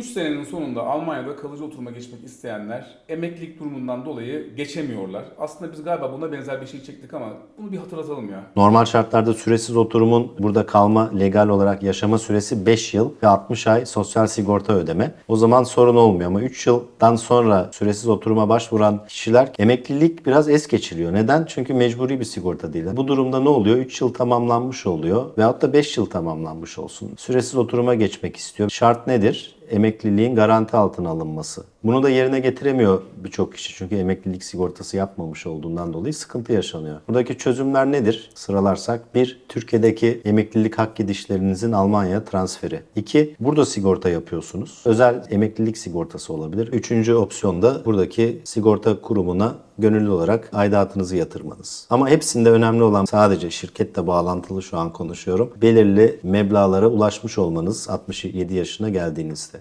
3 senenin sonunda Almanya'da kalıcı oturuma geçmek isteyenler emeklilik durumundan dolayı geçemiyorlar. Aslında biz galiba buna benzer bir şey çektik ama bunu bir hatırlatalım ya. Normal şartlarda süresiz oturumun burada kalma legal olarak yaşama süresi 5 yıl ve 60 ay sosyal sigorta ödeme. O zaman sorun olmuyor ama 3 yıldan sonra süresiz oturuma başvuran kişiler emeklilik biraz es geçiliyor. Neden? Çünkü mecburi bir sigorta değil. Bu durumda ne oluyor? 3 yıl tamamlanmış oluyor veyahut da 5 yıl tamamlanmış olsun. Süresiz oturuma geçmek istiyor. Şart nedir? Emekliliğin garanti altına alınması. Bunu da yerine getiremiyor birçok kişi çünkü emeklilik sigortası yapmamış olduğundan dolayı sıkıntı yaşanıyor. Buradaki çözümler nedir? Sıralarsak bir Türkiye'deki emeklilik hak gidişlerinizin Almanya transferi. İki burada sigorta yapıyorsunuz. Özel emeklilik sigortası olabilir. Üçüncü opsiyon da buradaki sigorta kurumuna gönüllü olarak aidatınızı yatırmanız. Ama hepsinde önemli olan sadece şirketle bağlantılı şu an konuşuyorum. Belirli meblağlara ulaşmış olmanız 67 yaşına geldiğinizde.